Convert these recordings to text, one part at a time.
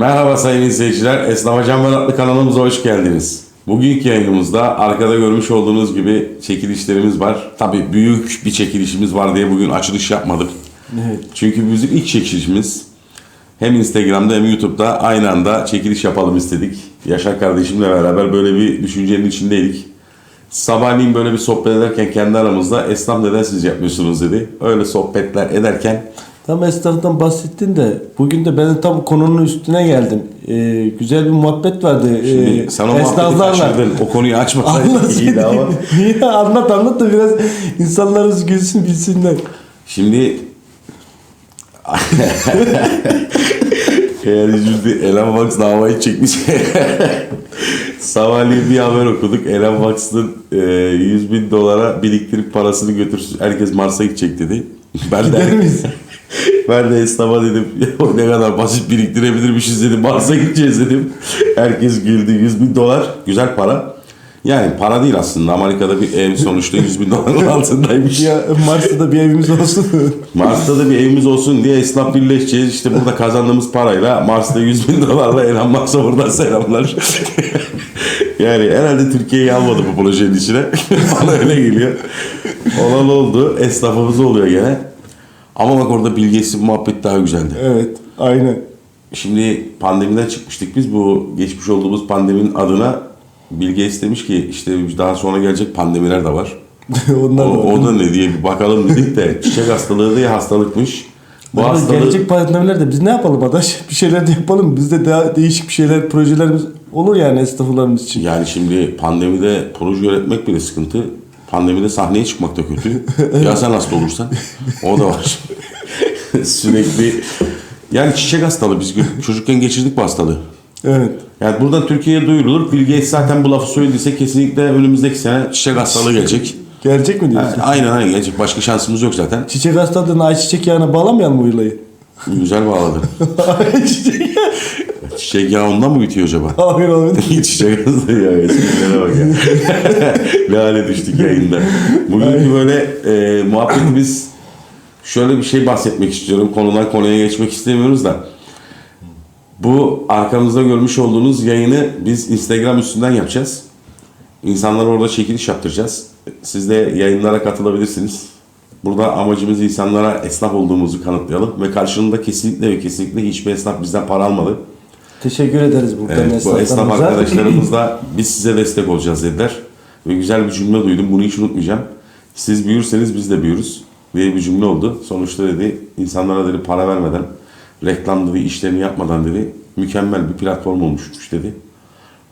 Merhaba sayın izleyiciler. Esnaf Ajan ben adlı kanalımıza hoş geldiniz. Bugünkü yayınımızda arkada görmüş olduğunuz gibi çekilişlerimiz var. Tabii büyük bir çekilişimiz var diye bugün açılış yapmadık. Evet. Çünkü bizim ilk çekilişimiz hem Instagram'da hem YouTube'da aynı anda çekiliş yapalım istedik. Yaşar kardeşimle beraber böyle bir düşüncenin içindeydik. Sabahleyin böyle bir sohbet ederken kendi aramızda esnaf neden siz yapmıyorsunuz dedi. Öyle sohbetler ederken Tam esnaftan bahsettin de bugün de ben tam konunun üstüne geldim. Ee, güzel bir muhabbet vardı. Şimdi ee, sen o muhabbeti kaçırdın. O konuyu açmasaydın iyiydi ama. Niye anlat anlat da biraz insanlarımız gülsün bilsinler. Şimdi eğer şimdi Elon Musk davayı çekmiş. Sabahleyin bir haber okuduk. Elon Musk'ın e, 100 bin dolara biriktirip parasını götürsün. Herkes Mars'a gidecek dedi. Ben Gider de, miyiz? Ben de esnafa dedim "Ya ne kadar basit biriktirebilirmişiz dedim. Mars'a gideceğiz dedim. Herkes güldü. 100 bin dolar güzel para. Yani para değil aslında. Amerika'da bir ev sonuçta 100 bin doların altındaymış. Ya Mars'ta da bir evimiz olsun. Mars'ta da bir evimiz olsun diye esnaf birleşeceğiz. İşte burada kazandığımız parayla Mars'ta 100 bin dolarla Elon Musk'a buradan selamlar. yani herhalde Türkiye'yi almadı bu projenin içine. Bana öyle geliyor. Olan oldu. Esnafımız oluyor gene. Ama bak orada bilgisi muhabbet daha güzeldi. evet aynen. Şimdi pandemiden çıkmıştık biz. Bu geçmiş olduğumuz pandeminin adına Bill Gates demiş ki işte daha sonra gelecek pandemiler de var. Onlar O, da o da ne diye bir bakalım dedik de çiçek hastalığı diye hastalıkmış. Bu Ama hastalığı Gelecek pandemilerde biz ne yapalım adaş? Bir şeyler de yapalım. Bizde daha değişik bir şeyler, projelerimiz olur yani esnaflarımız için. yani şimdi pandemide proje yönetmek bile sıkıntı. Pandemide sahneye çıkmak da kötü. ya sen hasta olursan o da var. Sürekli yani çiçek hastalığı biz çocukken geçirdik bu hastalığı. Evet. Yani buradan Türkiye'ye duyurulur. Bill Gates zaten bu lafı söylediyse kesinlikle önümüzdeki sene çiçek hastalığı gelecek. Gerçek mi diyorsun? aynen aynen gelecek. Başka şansımız yok zaten. Çiçek hastalığına ayçiçek yağına bağlamayalım mı uyulayı? Güzel bağladın. Ayçiçek. Çiçek yağı ondan mı bitiyor acaba? Hayır olmadı. Çiçek hastalığı ya. Esprilere bak ya. ne hale düştük yayında. Bugünkü böyle e, muhabbetimiz şöyle bir şey bahsetmek istiyorum. Konudan konuya geçmek istemiyoruz da. Bu arkamızda görmüş olduğunuz yayını biz Instagram üstünden yapacağız. İnsanlara orada çekiliş yaptıracağız. Siz de yayınlara katılabilirsiniz. Burada amacımız insanlara esnaf olduğumuzu kanıtlayalım ve karşılığında kesinlikle ve kesinlikle hiçbir esnaf bizden para almadı. Teşekkür ederiz buradan Evet, bu esnaf esnaflarımıza. arkadaşlarımız da biz size destek olacağız dediler. Ve güzel bir cümle duydum. Bunu hiç unutmayacağım. Siz büyürseniz biz de büyürüz diye bir cümle oldu. Sonuçta dedi insanlara dedi para vermeden, reklam dedi işlerini yapmadan dedi mükemmel bir platform olmuşmuş dedi.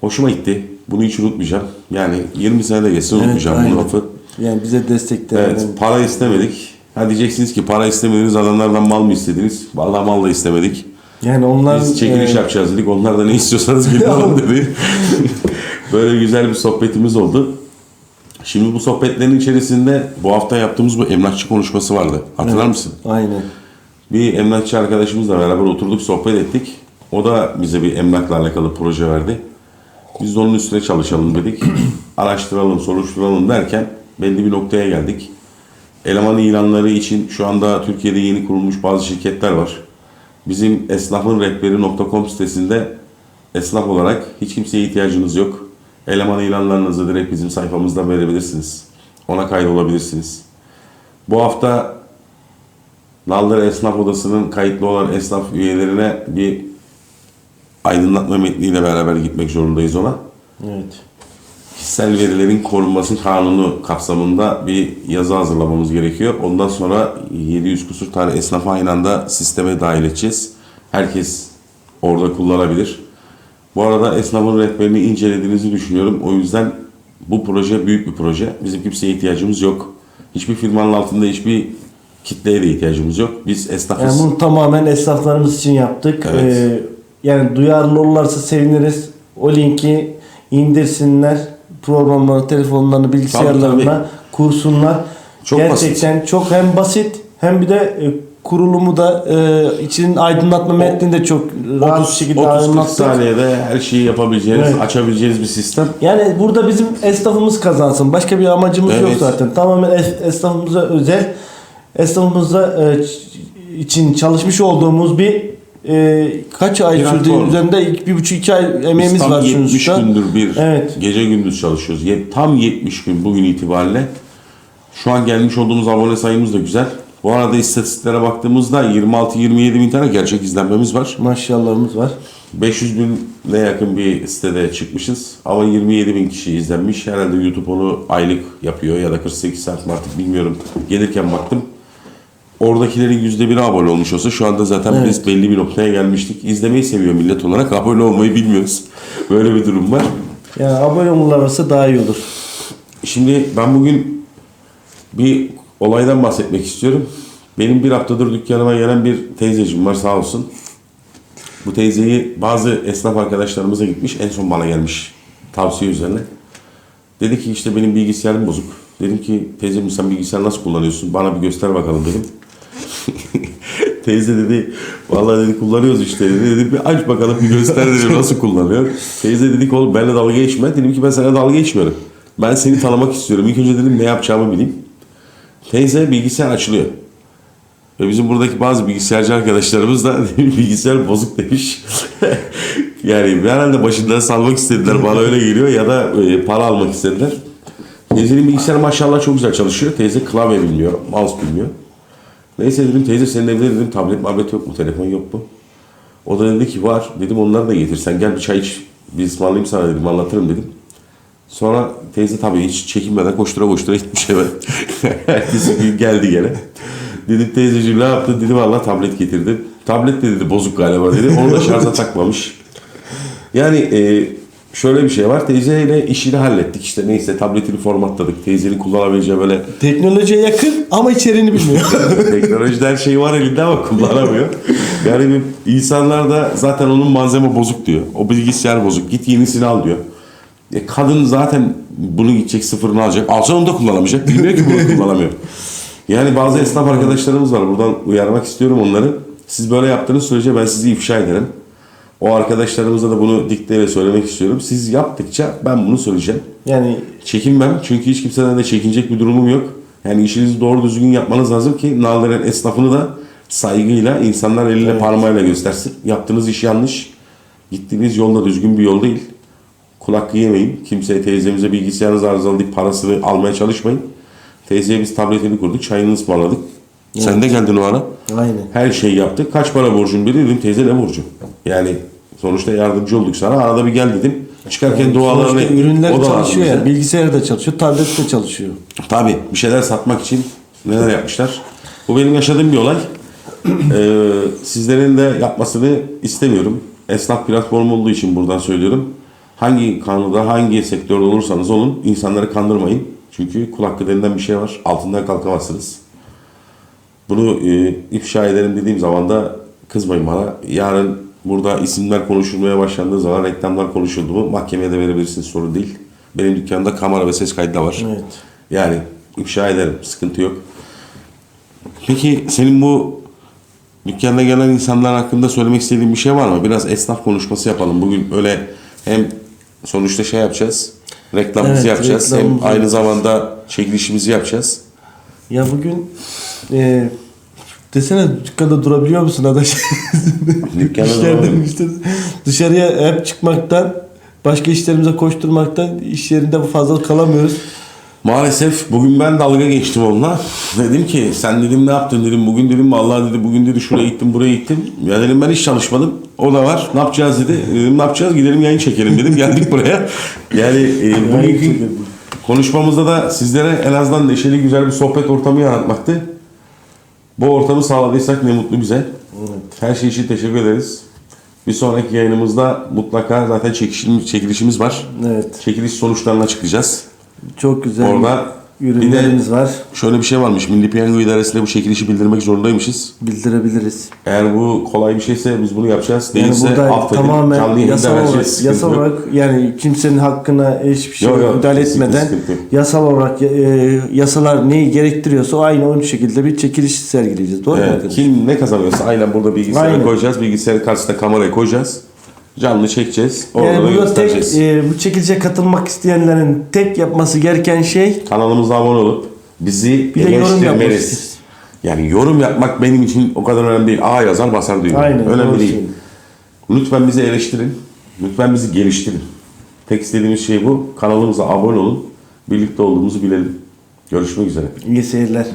Hoşuma gitti. Bunu hiç unutmayacağım. Yani 20 sene de geçse unutmayacağım aynen. bu lafı. Yani bize destek de Evet, para istemedik. Ha diyeceksiniz ki para istemediğiniz adamlardan mal mı istediniz? Vallahi mal da istemedik. Yani onlar Biz çekiliş e, yapacağız dedik. Onlar da ne istiyorsanız bilmiyorum dedi. Böyle güzel bir sohbetimiz oldu. Şimdi bu sohbetlerin içerisinde bu hafta yaptığımız bu emlakçı konuşması vardı. Hatırlar mısın? Aynen. Bir emlakçı arkadaşımızla beraber oturduk sohbet ettik. O da bize bir emlakla alakalı proje verdi. Biz de onun üstüne çalışalım dedik. Araştıralım, soruşturalım derken belli bir noktaya geldik. Eleman ilanları için şu anda Türkiye'de yeni kurulmuş bazı şirketler var. Bizim esnafınrehberi.com sitesinde esnaf olarak hiç kimseye ihtiyacınız yok. Eleman ilanlarınızı direkt bizim sayfamızdan verebilirsiniz. Ona kaydolabilirsiniz. Bu hafta Naldır Esnaf Odası'nın kayıtlı olan esnaf üyelerine bir aydınlatma metniyle beraber gitmek zorundayız ona. Evet. Kişisel verilerin korunması kanunu kapsamında bir yazı hazırlamamız gerekiyor. Ondan sonra 700 kusur tane esnafı aynı anda sisteme dahil edeceğiz. Herkes orada kullanabilir. Bu arada esnafın rehberini incelediğinizi düşünüyorum. O yüzden bu proje büyük bir proje. Bizim kimseye ihtiyacımız yok. Hiçbir firmanın altında hiçbir kitleye de ihtiyacımız yok. Biz esnafız. Yani bunu tamamen esnaflarımız için yaptık. Evet. Ee, yani duyarlı olurlarsa seviniriz. O linki indirsinler. Programlarını, telefonlarını, bilgisayarlarına tabii. kursunlar. Çok Gerçekten çok hem basit hem bir de e, kurulumu da e, içinin aydınlatma metnini de çok rahat bir 30, şekilde 30 aydınlattık. saniyede her şeyi yapabileceğiniz, Evet. açabileceğiniz bir sistem. Yani burada bizim esnafımız kazansın. Başka bir amacımız yok Evet. zaten. Tamamen es- esnafımıza özel, esnafımıza e, için çalışmış olduğumuz bir e, kaç ay Platform. sürdü üzerinde ilk bir buçuk iki ay emeğimiz Biz tam var 70 sonuçta. gündür bir Evet. gece gündüz çalışıyoruz. Ye- Tam 70 gün bugün itibariyle. Şu an gelmiş olduğumuz abone sayımız da güzel. Bu arada istatistiklere baktığımızda 26-27 bin tane gerçek izlenmemiz var. Maşallahımız var. 500 bine yakın bir sitede çıkmışız. Ama 27 bin kişi izlenmiş. Herhalde YouTube onu aylık yapıyor ya da 48 saat mi artık bilmiyorum. Gelirken baktım. Oradakilerin %1'i abone olmuş olsa şu anda zaten biz belli bir noktaya gelmiştik. İzlemeyi seviyor millet olarak. Abone olmayı bilmiyoruz. Böyle bir durum var. Yani abone olurlarsa daha iyi olur. Şimdi ben bugün bir olaydan bahsetmek istiyorum. Benim bir haftadır dükkanıma gelen bir teyzeciğim var sağ olsun. Bu teyzeyi bazı esnaf arkadaşlarımıza gitmiş. En son bana gelmiş tavsiye üzerine. Dedi ki işte benim bilgisayarım bozuk. Dedim ki teyzem sen bilgisayar nasıl kullanıyorsun? Bana bir göster bakalım dedim. Teyze dedi vallahi dedi kullanıyoruz işte dedi. Dedim bir aç bakalım bir göster dedim nasıl kullanıyor. Teyze dedi ki oğlum benimle dalga geçme. Dedim ki ben sana dalga geçmiyorum. Ben seni tanımak istiyorum. İlk önce dedim ne yapacağımı bileyim. Teyze bilgisayar açılıyor. Ve bizim buradaki bazı bilgisayarcı arkadaşlarımız da bilgisayar bozuk demiş. yani herhalde başından salmak istediler bana öyle geliyor ya da e, para almak istediler. Teyzenin bilgisayarı maşallah çok güzel çalışıyor. Teyze klavye bilmiyor, mouse bilmiyor. Neyse dedim teyze senin evde dedim tablet mablet yok mu, telefon yok mu? O da dedi ki var. Dedim onları da getir. Sen gel bir çay iç. Bir ısmarlayayım sana dedim anlatırım dedim. Sonra teyze tabii hiç çekinmeden koştura koştura gitmiş eve. Ertesi geldi gene. Dedim teyzeciğim ne yaptın? Dedi valla tablet getirdi. Tablet de dedi bozuk galiba dedi. Onu da şarja takmamış. Yani e, şöyle bir şey var. Teyzeyle işini hallettik. İşte neyse tabletini formatladık. Teyzenin kullanabileceği böyle Teknolojiye yakın ama içeriğini bilmiyor. Teknolojide her şey var elinde ama kullanamıyor. Yani insanlar da zaten onun malzeme bozuk diyor. O bilgisayar bozuk. Git yenisini al diyor. E kadın zaten bunu gidecek sıfırını alacak. Alsa onu da kullanamayacak. Bilmiyor ki bunu kullanamıyor. Yani bazı esnaf arkadaşlarımız var. Buradan uyarmak istiyorum onları. Siz böyle yaptığınız sürece ben sizi ifşa ederim. O arkadaşlarımıza da bunu dikteyle söylemek istiyorum. Siz yaptıkça ben bunu söyleyeceğim. yani Çekinmem çünkü hiç kimseden de çekinecek bir durumum yok. Yani işinizi doğru düzgün yapmanız lazım ki Naldıran esnafını da saygıyla insanlar eline parmağıyla göstersin. Yaptığınız iş yanlış. Gittiğiniz yolda düzgün bir yol değil. Kul hakkı yemeyin. Kimseye teyzemize bilgisayarınız arızalı deyip parasını almaya çalışmayın. Teyzeye biz tabletini kurduk, çayını ısmarladık. Sen de geldin o ara. aynen. Her şeyi yaptık. Kaç para borcun dedi dedim teyze ne borcu? Yani sonuçta yardımcı olduk sana. Arada bir gel dedim. Çıkarken dualarını Sonuçta ürünler çalışıyor vardı ya. bize. Bilgisayar da çalışıyor, tablet de çalışıyor. Tabii bir şeyler satmak için neler yapmışlar. Bu benim yaşadığım bir olay. Ee, sizlerin de yapmasını istemiyorum. Esnaf platformu olduğu için buradan söylüyorum. Hangi kanunda, hangi sektörde olursanız olun insanları kandırmayın. Çünkü kul hakkı denilen bir şey var. Altından kalkamazsınız. Bunu e, ifşa ederim dediğim zaman da kızmayın bana. Yarın burada isimler konuşulmaya başlandığı zaman reklamlar konuşuldu mu mahkemeye de verebilirsiniz sorun değil. Benim dükkanda kamera ve ses kaydı da var. Evet. Yani ifşa ederim. Sıkıntı yok. Peki senin bu dükkanda gelen insanlar hakkında söylemek istediğin bir şey var mı? Biraz esnaf konuşması yapalım. Bugün öyle hem sonuçta şey yapacağız. Reklamımızı Evet, yapacağız. Hem reklamımızı aynı zamanda çekilişimizi yapacağız. Ya bugün e, desene dükkanda durabiliyor musun adaş? Dükkanda duramıyorum. dışarıya hep çıkmaktan, başka işlerimize koşturmaktan iş yerinde fazla kalamıyoruz. Maalesef bugün ben dalga geçtim onunla. Dedim ki sen dedim ne yaptın dedim. Bugün dedim vallahi dedi bugün dedi şuraya gittim buraya gittim. Ya dedim ben hiç çalışmadım. O da var. Ne yapacağız dedi. Dedim ne yapacağız gidelim yayın çekelim dedim. Geldik buraya. Yani e, bugünkü konuşmamızda da sizlere en azından neşeli güzel bir sohbet ortamı yaratmaktı. Bu ortamı sağladıysak ne mutlu bize. Her şey için teşekkür ederiz. Bir sonraki yayınımızda mutlaka zaten çekişimiz, çekilişimiz var. Evet. Çekiliş sonuçlarını açıklayacağız. Çok güzel Orada ürünlerimiz var. şöyle bir şey varmış. Milli Piyango İdaresi'ne bu çekilişi bildirmek zorundaymışız. Bildirebiliriz. Eğer bu kolay bir şeyse biz bunu yapacağız. Yani Değilse burada affedin. tamamen Canlı yasal olarak, vereceğiz. Sıkıntı yasal olarak yani kimsenin hakkına hiçbir şey Yok, yok, müdahale kesinlikle etmeden yok. yasal olarak e, yasalar neyi gerektiriyorsa aynı o şekilde bir çekiliş sergileyeceğiz. Doğru mu Evet, arkadaşlar? kim ne kazanıyorsa aynen burada bilgisayarı Aynen. koyacağız. Bilgisayarın karşısına kamerayı koyacağız. Canlı çekeceğiz. Orada Yani da burada tek e, bu çekilişe katılmak isteyenlerin tek yapması gereken şey Kanalımıza abone olup bizi Bir eleştirmeniz. Yani yorum yapmak benim için o kadar önemli değil. A yazar basar diyor. Aynen. önemli değil. söylüyorsun. Lütfen bizi eleştirin. Lütfen bizi geliştirin. Tek istediğimiz şey bu. Kanalımıza abone olun. Birlikte olduğumuzu bilelim. Görüşmek üzere. İyi seyirler.